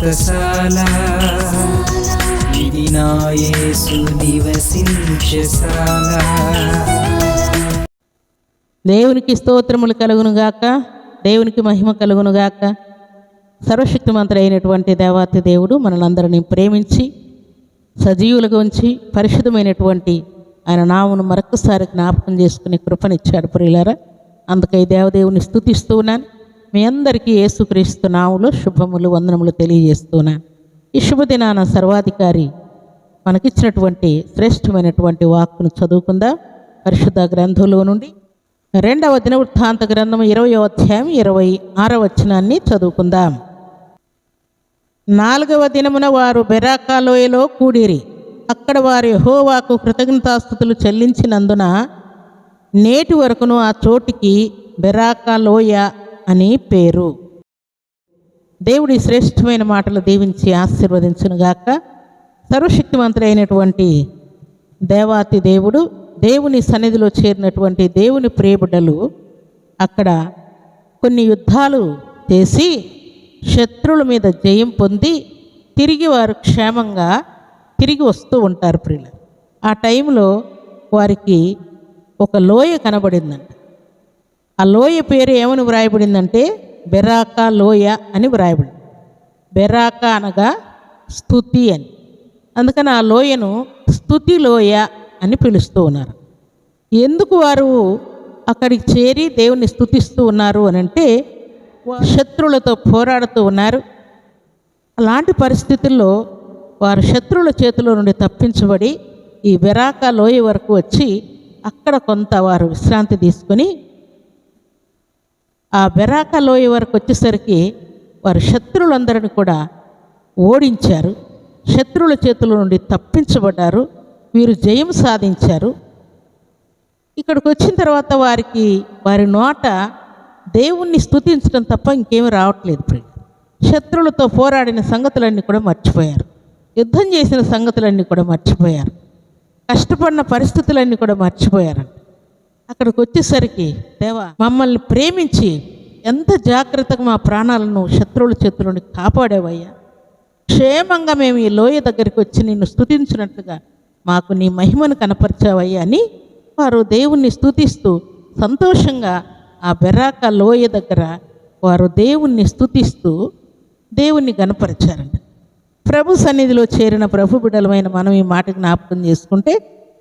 వ్రతశాల ఇది నా నివసించశాల దేవునికి స్తోత్రములు కలుగునుగాక దేవునికి మహిమ కలుగునుగాక సర్వశక్తిమంతుడు అయినటువంటి దేవాతి దేవుడు మనలందరినీ ప్రేమించి సజీవులుగా ఉంచి పరిశుద్ధమైనటువంటి ఆయన నామును మరొకసారి జ్ఞాపకం చేసుకునే కృపనిచ్చాడు ప్రియులారా. అందుకై దేవదేవుని స్తుతిస్తూ ఉన్నాను. మీ అందరికీ ఏసుక్రీస్తు నాములో శుభములు వందనములు తెలియజేస్తున్నాను ఈ శుభదినాన సర్వాధికారి మనకిచ్చినటువంటి శ్రేష్టమైనటువంటి వాక్కును చదువుకుందాం? పరిశుద్ధ గ్రంథంలో నుండి రెండవ దినవృత్తాంత గ్రంథం ఇరవై అధ్యాయం ఇరవై ఆరవ వచనాన్ని చదువుకుందాం. నాలుగవ దినమున వారు బెరాకాలోయలో కూడిరి. అక్కడ వారి హోవాకు కృతజ్ఞతాస్థుతులు చెల్లించినందున నేటి వరకును ఆ చోటికి బెరాకా లోయ అని పేరు. దేవుడి శ్రేష్టమైన మాటలు దీవించి ఆశీర్వదించునుగాక. సర్వశక్తివంతుడైనటువంటి దేవాతి దేవుడు దేవుని సన్నిధిలో చేరినటువంటి దేవుని ప్రియబిడ్డలు అక్కడ కొన్ని యుద్ధాలు చేసి శత్రువుల మీద జయం పొంది తిరిగి వారు క్షేమంగా తిరిగి వస్తూ ఉంటారు ప్రియులు ఆ టైంలో వారికి ఒక లోయ కనబడిందంట. ఆ లోయ పేరు ఏమని వ్రాయబడిందంటే బెరాకా లోయ అని వ్రాయబడింది. బెరాకా అనగా స్థుతి అని. అందుకని ఆ లోయను స్థుతి లోయ అని పిలుస్తూ ఉన్నారు. ఎందుకు వారు అక్కడికి చేరి దేవుని స్థుతిస్తూ ఉన్నారు అని అంటే శత్రువులతో పోరాడుతూ ఉన్నారు. అలాంటి పరిస్థితుల్లో వారు శత్రువుల చేతిలో నుండి తప్పించబడి ఈ బెరాకా లోయ వరకు వచ్చి అక్కడ కొంత వారు విశ్రాంతి తీసుకొని ఆ బెరాకా లోయ వరకు వచ్చేసరికి వారు శత్రువులందరిని కూడా ఓడించారు. శత్రువుల చేతుల నుండి తప్పించబడ్డారు. వీరు జయం సాధించారు. ఇక్కడికి వచ్చిన తర్వాత వారికి వారి నోట దేవుణ్ణి స్థుతించడం తప్ప ఇంకేమీ రావట్లేదు ప్రియ. శత్రువులతో పోరాడిన సంగతులన్నీ కూడా మర్చిపోయారు. యుద్ధం చేసిన సంగతులన్నీ కూడా మర్చిపోయారు. కష్టపడిన పరిస్థితులన్నీ కూడా మర్చిపోయారంట. అక్కడికి వచ్చేసరికి దేవా మమ్మల్ని ప్రేమించి ఎంత జాగ్రత్తగా మా ప్రాణాలను శత్రువుల చేతుల నుండి కాపాడేవయ్యా. క్షేమంగా మేము ఈ లోయ దగ్గరికి వచ్చి నిన్ను స్థుతించినట్లుగా మాకు నీ మహిమను కనపరిచావయ్యా అని వారు దేవుణ్ణి స్థుతిస్తూ సంతోషంగా ఆ బెరాక లోయ దగ్గర వారు దేవుణ్ణి స్థుతిస్తూ దేవుణ్ణి గనపరిచారంట ప్రభు సన్నిధిలో చేరిన ప్రభు బిడలమైన మనం ఈ మాట జ్ఞాపకం చేసుకుంటే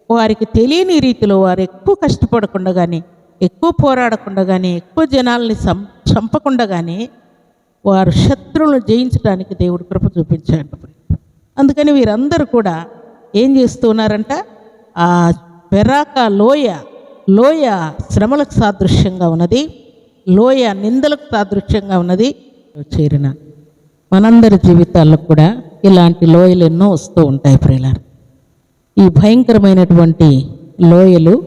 వారికి తెలియని రీతిలో వారు ఎక్కువ కష్టపడకుండా కానీ ఎక్కువ పోరాడకుండా కానీ ఎక్కువ జనాల్ని సం చంపకుండా కానీ వారు శత్రువులను జయించడానికి దేవుడు కృప చూపించాడు. అందుకని వీరందరూ కూడా ఏం చేస్తున్నారంట? ఆ పెరాక లోయ లోయ శ్రమలకు సాదృశ్యంగా ఉన్నది లోయ నిందలకు సాదృశ్యంగా ఉన్నది చేరిన మనందరి జీవితాల్లో కూడా ఇలాంటి లోయలు ఎన్నో వస్తూ ఉంటాయి ప్రియులారు. ఈ భయంకరమైనటువంటి లోయలు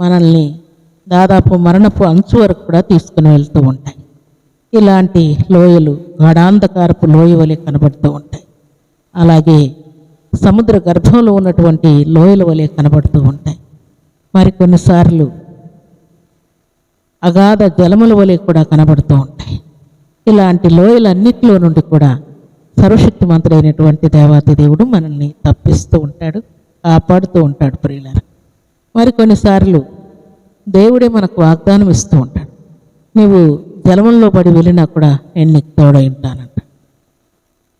మనల్ని దాదాపు మరణపు అంచు వరకు కూడా తీసుకుని వెళ్తూ ఉంటాయి. ఇలాంటి లోయలు గాఢాంధకారపు లోయ వలె కనబడుతూ ఉంటాయి. అలాగే సముద్ర గర్భంలో ఉన్నటువంటి లోయల వలె కనబడుతూ ఉంటాయి. మరి కొన్నిసార్లు అగాధ జలముల వలె కూడా కనబడుతూ ఉంటాయి. ఇలాంటి లోయలన్నిటిలో నుండి కూడా సర్వశక్తిమంతుడైనటువంటి దేవాతి దేవుడు మనల్ని తప్పిస్తూ ఉంటాడు. కాపాడుతూ ఉంటాడు ప్రియులారా. మరి కొన్నిసార్లు దేవుడే మనకు వాగ్దానం ఇస్తూ ఉంటాడు. నువ్వు జలముల్లో పడి వెళ్ళినా కూడా నేను నీకు తోడై ఉంటానంట.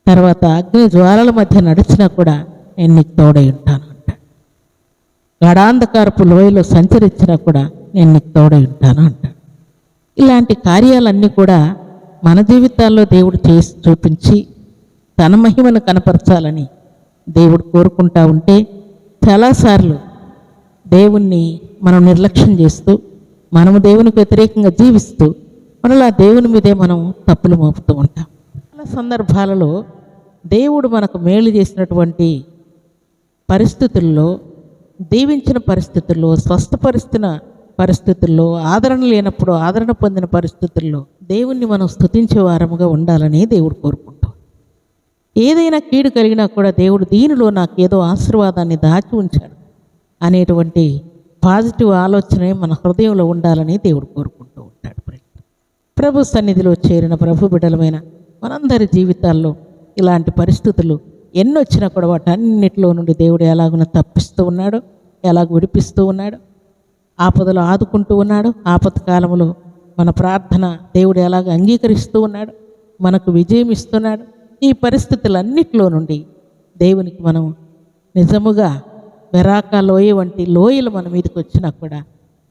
తర్వాత అగ్ని జ్వాలల మధ్య నడిచినా కూడా నేను నీకు తోడై ఉంటానంట. గడాంధకారపు లోయలో సంచరించినా కూడా నేను నీకు తోడై ఉంటాను అంట ఇలాంటి కార్యాలన్నీ కూడా మన జీవితాల్లో దేవుడు చేసి చూపించి తన మహిమను కనపరచాలని దేవుడు కోరుకుంటా ఉంటే చాలాసార్లు దేవుణ్ణి మనం నిర్లక్ష్యం చేస్తూ మనము దేవునికి వ్యతిరేకంగా జీవిస్తూ మనలా దేవుని మీదే మనం తప్పులు మోపుతూ ఉంటాం. చాలా సందర్భాలలో దేవుడు మనకు మేలు చేసినటువంటి పరిస్థితుల్లో దీవించిన పరిస్థితుల్లో స్వస్థపరుస్తున్న పరిస్థితుల్లో ఆదరణ లేనప్పుడు ఆదరణ పొందిన పరిస్థితుల్లో దేవుణ్ణి మనం స్తుతించే వారముగా ఉండాలని దేవుడు కోరుకుంటాం. ఏదైనా కీడు కలిగినా కూడా దేవుడు దీనిలో నాకు ఏదో ఆశీర్వాదాన్ని దాచి ఉంచాడు అనేటువంటి పాజిటివ్ ఆలోచనే మన హృదయంలో ఉండాలని దేవుడు కోరుకుంటూ ఉంటాడు ప్రభు సన్నిధిలో చేరిన ప్రభు బిడ్డలమైన మనందరి జీవితాల్లో ఇలాంటి పరిస్థితులు ఎన్ని వచ్చినా కూడా వాటన్నిటిలో నుండి దేవుడు ఎలాగున తప్పిస్తూ ఉన్నాడు ఎలాగ విడిపిస్తూ ఉన్నాడు ఆపదలు ఆదుకుంటూ ఉన్నాడు ఆపద కాలంలో మన ప్రార్థన దేవుడు ఎలాగ అంగీకరిస్తూ ఉన్నాడు మనకు విజయం ఇస్తున్నాడు ఈ పరిస్థితులన్నిటిలో నుండి దేవునికి మనం నిజముగా వెరాక లోయ వంటి లోయలు మన మీదకి వచ్చినా కూడా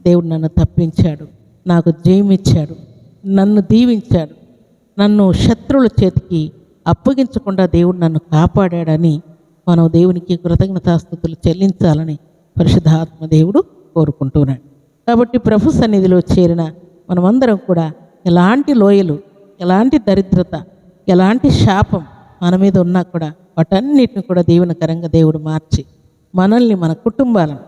దేవుడు నన్ను తప్పించాడు నాకు జయమిచ్చాడు నన్ను దీవించాడు నన్ను శత్రువుల చేతికి అప్పగించకుండా దేవుడు నన్ను కాపాడాడని మనం దేవునికి కృతజ్ఞతాస్థుతులు చెల్లించాలని పరిశుద్ధాత్మ దేవుడు కోరుకుంటున్నాడు. కాబట్టి ప్రభు సన్నిధిలో చేరిన మనమందరం కూడా ఎలాంటి లోయలు ఎలాంటి దరిద్రత ఎలాంటి శాపం మన మీద ఉన్నా కూడా వాటన్నిటిని కూడా దీవెనకరంగా దేవుడు మార్చి మనల్ని మన కుటుంబాలను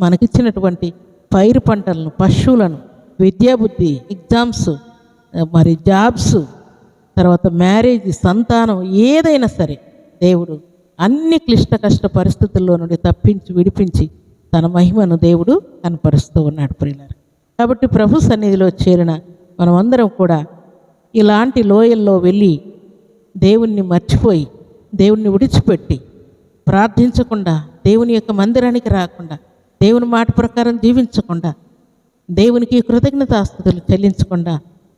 మనకిచ్చినటువంటి పైరు పంటలను పశువులను విద్యాబుద్ధి ఎగ్జామ్స్ మరి జాబ్స్ తర్వాత మ్యారేజ్ సంతానం ఏదైనా సరే దేవుడు అన్ని క్లిష్ట కష్ట పరిస్థితుల్లో నుండి తప్పించి విడిపించి తన మహిమను దేవుడు కనపరుస్తూ ఉన్నాడు ప్రియులారు. కాబట్టి ప్రభు సన్నిధిలో చేరిన మనమందరం కూడా ఇలాంటి లోయల్లో వెళ్ళి దేవుణ్ణి మర్చిపోయి దేవుణ్ణి విడిచిపెట్టి ప్రార్థించకుండా దేవుని యొక్క మందిరానికి రాకుండా దేవుని మాట ప్రకారం జీవించకుండా దేవునికి కృతజ్ఞతాస్తుతులు చెల్లించకుండా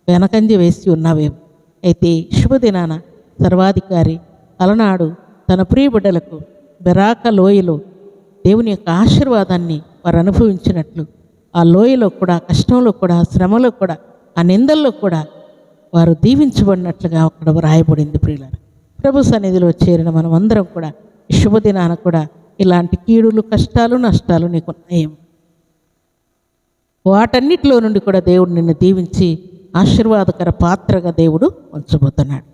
వెనకంజ వేసి ఉన్నావేమో అయితే శుభదినాన సర్వాధికారి అలనాడు తన ప్రియ బిడ్డలకు బెరాక లోయలో దేవుని యొక్క ఆశీర్వాదాన్ని వారు అనుభవించినట్లు ఆ లోయలో కూడా కష్టంలో కూడా శ్రమలో కూడా ఆ నిందల్లో కూడా వారు దీవించబడినట్లుగా అక్కడ వ్రాయబడింది ప్రియులారు. ప్రభు సన్నిధిలో చేరిన మనం అందరం కూడా శుభదినాన కూడా ఇలాంటి కీడులు కష్టాలు నష్టాలు నీకు ఉన్నాయేమో. వాటన్నిటిలో నుండి కూడా దేవుడు నిన్ను దీవించి ఆశీర్వాదకర పాత్రగా దేవుడు ఉంచబోతున్నాడు.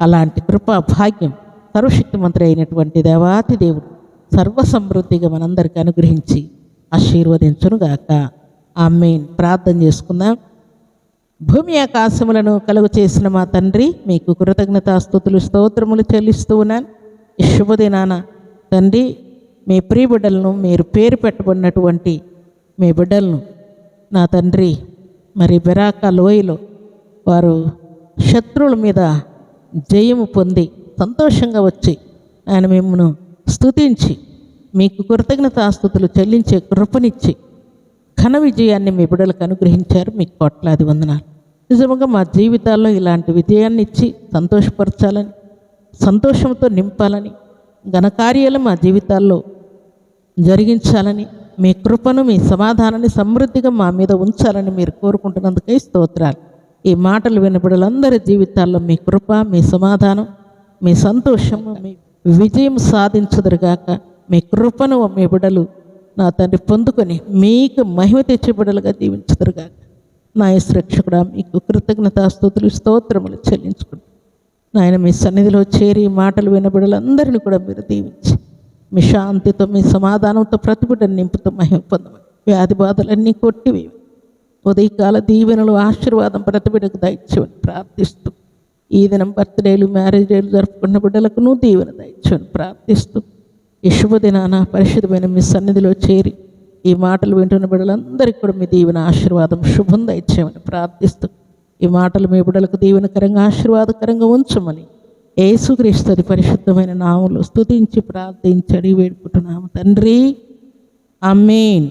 అలాంటి కృపా భాగ్యం సర్వశక్తిమంత్రి అయినటువంటి దేవాతి దేవుడు సర్వసమృద్ధిగా మనందరికీ అనుగ్రహించి ఆశీర్వదించునుగాక. ఆమె ప్రార్థన చేసుకుందాం. భూమి ఆకాశములను కలుగు చేసిన మా తండ్రి మీకు కృతజ్ఞతాస్తుతులు స్తోత్రములు చెల్లిస్తూ ఉన్నాను. శుభదినాన తండ్రి మీ ప్రియబిడ్డలను మీరు పేరు పెట్టబడినటువంటి మీ బిడ్డలను నా తండ్రి మరి బెరాక లోయలో వారు శత్రువుల మీద జయము పొంది సంతోషంగా వచ్చి ఆయన మిమ్మను స్తుతించి మీకు కృతజ్ఞతాస్తుతులు చెల్లించే కృపనిచ్చి ఘన విజయాన్ని మీ బిడ్డలకు అనుగ్రహించారు మీకు కోట్లాది వందనాలు. నిజంగా మా జీవితాల్లో ఇలాంటి విజయాన్ని ఇచ్చి సంతోషపరచాలని సంతోషంతో నింపాలని ఘనకార్యాలు మా జీవితాల్లో జరిగించాలని మీ కృపను మీ సమాధానాన్ని సమృద్ధిగా మా మీద ఉంచాలని మీరు కోరుకుంటున్నందుకే స్తోత్రాలు. ఈ మాటలు వినబడులందరి జీవితాల్లో మీ కృప మీ సమాధానం మీ సంతోషము మీ విజయం సాధించదురుగాక మీ కృపను మీ బిడలు నా తండ్రి పొందుకొని మీకు మహిమ తెచ్చే బిడ్డలుగా నా రక్షకుడా మీకు కృతజ్ఞతాస్తుతులు స్తోత్రములు చెల్లించుకుంటాను నాయన మీ సన్నిధిలో చేరి మాటలు వినబడలందరినీ కూడా మీరు దీవించి మీ శాంతితో మీ సమాధానంతో ప్రతిబిడ్డను నింపుతూ మహిమ పొందమని వ్యాధి బాధలన్నీ కొట్టివేవి ఉదయకాల దీవెనలు ఆశీర్వాదం ప్రతిబిడకు దయచేవని ప్రార్థిస్తూ ఈ దినం బర్త్డేలు మ్యారేజ్ డేలు జరుపుకున్న బిడ్డలకును దీవెన దయచేవని ప్రార్థిస్తూ ఈ శుభదినాన పరిశుద్ధమైన మీ సన్నిధిలో చేరి ఈ మాటలు వింటున్న బిడ్డలందరికీ కూడా మీ దీవెన ఆశీర్వాదం శుభం దయచేయమని ప్రార్థిస్తూ ఈ మాటలు మీ బిడ్డలకు దీవెనకరంగా ఆశీర్వాదకరంగా ఉంచమని ఏసుక్రీస్తుది పరిశుద్ధమైన నాములు స్తుతించి ప్రార్థించడి వేడుకుంటున్నాము. తండ్రి అమ్మేన్